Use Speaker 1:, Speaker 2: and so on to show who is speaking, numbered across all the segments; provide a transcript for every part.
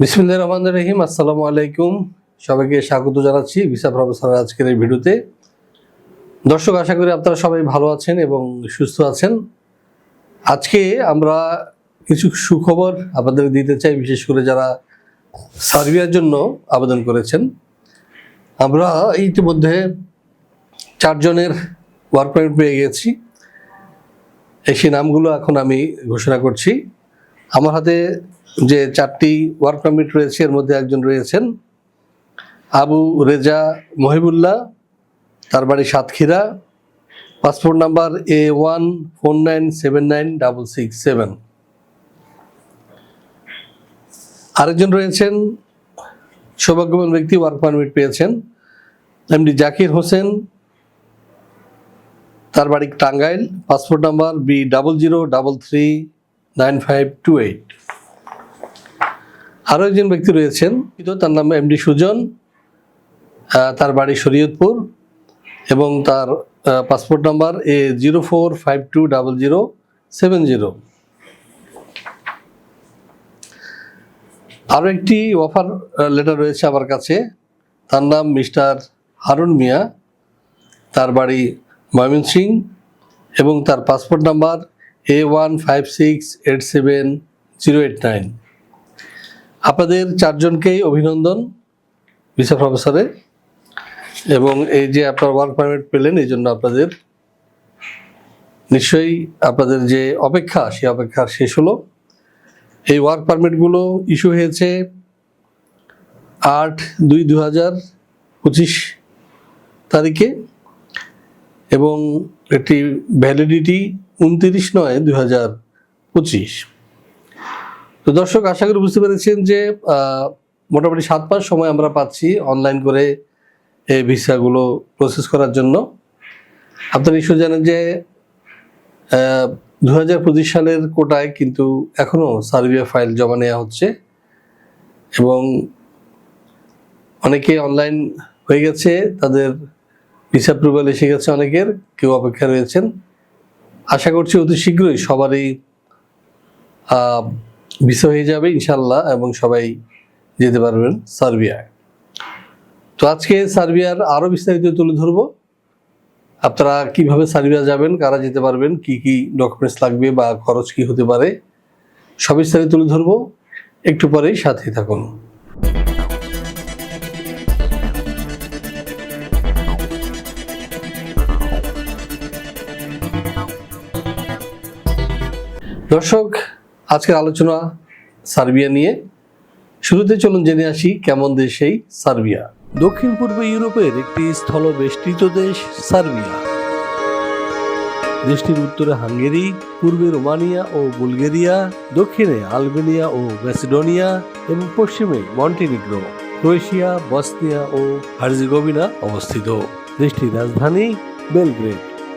Speaker 1: বিসমুল্লাহ রহমান রহিম, আসসালামু আলাইকুম। সবাইকে স্বাগত জানাচ্ছি ভিসা প্রফেসর আজকের এই ভিডিওতে। দর্শক, আশা করি আপনারা সবাই ভালো আছেন এবং সুস্থ আছেন। আজকে আমরা কিছু সুখবর আপনাদের দিতে চাই, বিশেষ করে যারা সার্বিয়ার জন্য আবেদন করেছেন। আমরা ইতিমধ্যে চারজনের ওয়ার্ক পারমিট পেয়ে গেছি। এই সেই নামগুলো এখন আমি ঘোষণা করছি। আমার হাতে যে চারটি ওয়ার্ক পারমিট রয়েছে, এর মধ্যে একজন রয়েছেন আবু রেজা মহিবুল্লাহ, তার বাড়ি Satkhira, passport number A one four nine seven nine double six seven আরেকজন রয়েছেন, সৌভাগ্যবান ব্যক্তি ওয়ার্ক পারমিট পেয়েছেন, এমডি জাকির হোসেন, তার বাড়ি Tangail, passport number B double zero double three nine five two eight আরও একজন ব্যক্তি রয়েছেন তার নাম এমডি সুজন তার বাড়ি শরীয়তপুর, এবং তার passport number A zero four five two double zero seven zero. আরও একটি অফার লেটার রয়েছে আমার কাছে। তার নাম মিস্টার হারুন মিয়া, তার বাড়ি ময়মনসিং এবং তার passport number A one five six eight seven zero eight nine. আপনাদের চারজনকেই অভিনন্দন ভিসা প্রফেসরে, এবং এই যে আপনার ওয়ার্ক পারমিট পেলেন, এই জন্য আপনাদের নিশ্চয়ই আপনাদের যে অপেক্ষা, সেই অপেক্ষা শেষ হলো। এই ওয়ার্ক পারমিটগুলো ইস্যু হয়েছে আট দুই দু হাজার পঁচিশ তারিখে, এবং এটি ভ্যালিডিটি উনতিরিশ নয় দু হাজার পঁচিশ। তো দর্শক, আশা করি বুঝতে পেরেছেন যে মোটামুটি সাত পাঁচ সময় আমরা পাচ্ছি অনলাইন করে এই ভিসাগুলো প্রসেস করার জন্য। আপনারা নিশ্চয় জানেন যে দু হাজার পঁচিশ সালের কোটায় কিন্তু এখনও সার্বিয়া ফাইল জমা নেওয়া হচ্ছে এবং অনেকে অনলাইন হয়ে গেছে, তাদের ভিসা অ্যাপ্রুভাল এসে গেছে অনেকের, কেউ অপেক্ষা রয়েছেন। আশা করছি অতি শীঘ্রই সবারই ভিসা হয়ে যাবে ইনশাল্লাহ এবং সবাই যেতে পারবেন সার্বিয়ায়। তো আজকে সার্বিয়ার আরও বিস্তারিত তুলে ধরবো। আপনারা কীভাবে সার্বিয়া যাবেন, কারা যেতে পারবেন, কি কি ডকুমেন্টস লাগবে বা খরচ কি হতে পারে, সব বিস্তারিত তুলে ধরবো। একটু পরেই সাথে থাকুন। দর্শক আজকের আলোচনা সার্বিয়া নিয়ে। শুরুতে চলুন জেনে আসি কেমন দেশ এই সার্বিয়া। দক্ষিণ পূর্ব ইউরোপের একটি স্থলবেষ্টিত দেশ সার্বিয়া। দেশটির উত্তরে হাঙ্গেরি, পূর্বে রোমানিয়া ও বুলগেরিয়া, দক্ষিণে আলবেনিয়া ও ম্যাসিডোনিয়া এবং পশ্চিমে মন্টিনিগ্রো, ক্রোয়েশিয়া, বসনিয়া ও হার্জিগোভিনা অবস্থিত। দেশটির রাজধানী বেলগ্রেড।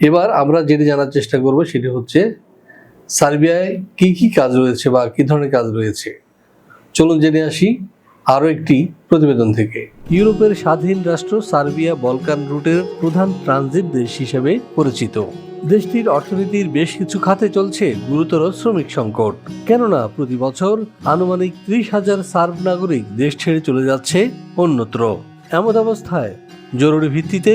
Speaker 1: এবার আমরা যেটি জানার চেষ্টা করব সেটি হচ্ছে, সার্বিয়ায় কি কি কাজ রয়েছে বা কি ধরনের কাজ রয়েছে? চলুন জেনে আসি আরও একটি প্রতিবেদন থেকে। ইউরোপের স্বাধীন রাষ্ট্র সার্বিয়া বলকান রুটের প্রধান ট্রানজিট দেশ হিসেবে পরিচিত। দেশটির অর্থনীতির বেশ কিছু খাতে চলছে গুরুতর শ্রমিক সংকট। কেননা প্রতি বছর আনুমানিক ত্রিশ হাজার সার্ব নাগরিক দেশ ছেড়ে চলে যাচ্ছে অন্যত্র। এমন অবস্থায় জরুরি ভিত্তিতে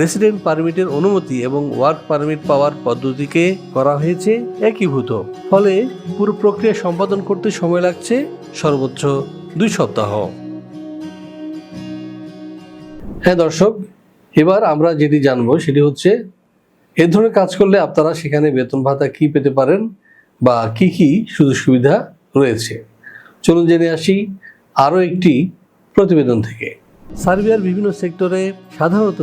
Speaker 1: রেসিডেন্ট পারমিটের অনুমতি এবং ওয়ার্ক পারমিট পাওয়ার পদ্ধতিকে করা হয়েছে একীভূত। ফলে পুরো প্রক্রিয়া সম্পাদন করতে সময় লাগছে সর্বোচ্চ দুই সপ্তাহ। হ্যাঁ দর্শক, এবার আমরা যেটি জানব সেটি হচ্ছে, এ ধরনের কাজ করলে আপনারা সেখানে বেতন ভাতা কি পেতে পারেন বা কি কি সুযোগ সুবিধা রয়েছে? চলুন জেনে আসি আরও একটি প্রতিবেদন থেকে। সার্বিয়ার বিভিন্ন সেক্টরে সাধারণত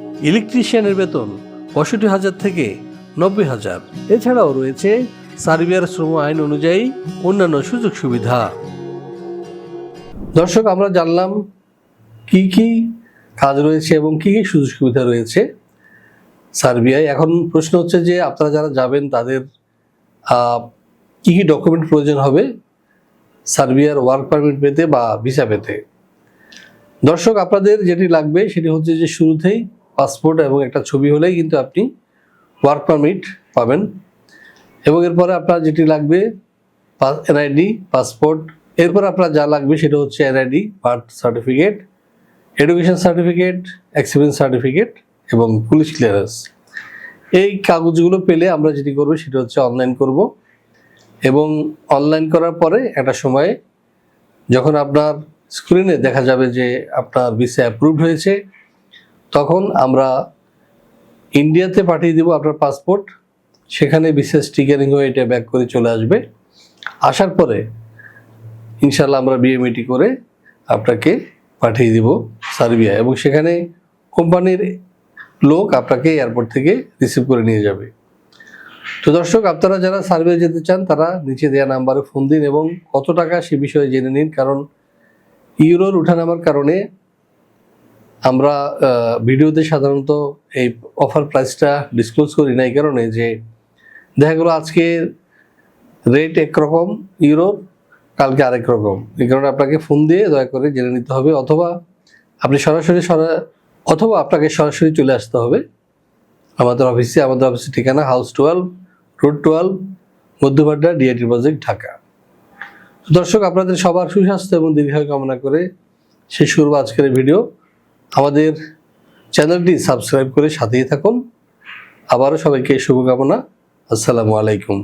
Speaker 1: ইলেকট্রিশিয়ানের বেতন পঁয়ষট্টি হাজার থেকে নব্বই হাজার। এছাড়াও রয়েছে সার্বিয়ার শ্রম আইন অনুযায়ী অন্যান্য সুযোগ সুবিধা। দর্শক, আমরা জানলাম কি কি কাজ রয়েছে এবং কি কি সুযোগ সুবিধা রয়েছে সার্বিয়ায়। এখন প্রশ্ন হচ্ছে যে, আপনারা যারা যাবেন, তাদের কি কি ডকুমেন্ট প্রয়োজন হবে সার্বিয়ার ওয়ার্ক পারমিট পেতে বা ভিসা পেতে? দর্শক, আপনাদের যেটি লাগবে সেটি হচ্ছে যে, শুরুতেই পাসপোর্ট এবং একটা ছবি হলেই কিন্তু আপনি ওয়ার্ক পারমিট পাবেন। এবং এরপরে আপনার যেটি লাগবে এনআইডি পাসপোর্ট এরপর আপনার যা লাগবে সেটা হচ্ছে NID birth certificate education certificate experience certificate এবং পুলিশ ক্লিয়ারেন্স এই কাগজগুলো পেলে আমরা যেটি করব সেটা হচ্ছে অনলাইন করব। এবং অনলাইন করার পরে একটা সময়ে যখন আপনার স্ক্রিনে দেখা যাবে যে আপনার ভিসা অ্যাপ্রুভড হয়েছে তখন আমরা ইন্ডিয়াতে পাঠিয়ে দেবো আপনার পাসপোর্ট। সেখানে বিশেষ স্টিকারিং হয়ে এটা ব্যাক করে চলে আসবে। আসার পরে ইনশাল্লাহ আমরা বিএমইটি করে আপনাকে পাঠিয়ে দিব সার্বিয়া এবং সেখানে কোম্পানির লোক আপনাকে এয়ারপোর্ট থেকে রিসিভ করে নিয়ে যাবে। তো দর্শক, আপনারা যারা সার্ভে যেতে চান, তারা নিচে দেওয়া নাম্বারে ফোন দিন এবং কত টাকা সে বিষয়ে জেনে নিন, কারণ ইউরোর উঠানামার কারণে আমরা ভিডিওতে সাধারণত এই অফার প্রাইসটা ডিসক্লোজ করি না, এই কারণে যে দেখা গেলো আজকে রেট একরকম ইউরোর, কালকে আরেক রকম। এই কারণে আপনাকে ফোন দিয়ে দয়া করে জেনে নিতে হবে, অথবা আপনি সরাসরি সরা- অথবা আপনাকে সরাসরি চলে আসতে হবে। আমাদের অফিসে আমাদের অফিসের ঠিকানা house twelve road twelve Madhyabadda DIT project Dhaka. দর্শক, আপনাদের সবার সুস্বাস্থ্য এবং দীর্ঘায়ু কামনা করে শেষ করব আজকের ভিডিও। আমাদের চ্যানেলটি সাবস্ক্রাইব করে সাথেই থাকুন। আবারও সবাইকে শুভকামনা। আসসালামু আলাইকুম।